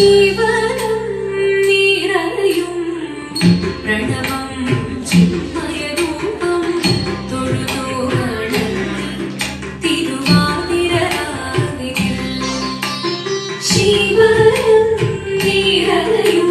ശിവനം നിറയും പ്രണവം ചിന്മയരൂപം തൊഴുതോണി തിരുവാതിരാതിരിൽ ശിവനം നിറയും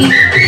Thank you.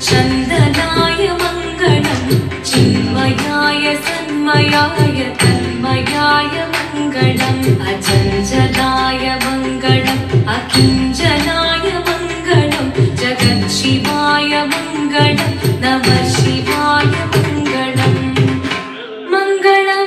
ചന്ദനായ മംഗളം ചിന്മയായ സന്മയായ തന്മയായ മംഗളം. അചഞ്ചലായ മംഗളം അകിഞ്ചലായ മംഗളം ജഗത് ശിവായ മംഗളം നമ ശിവായ മംഗളം. മംഗളം.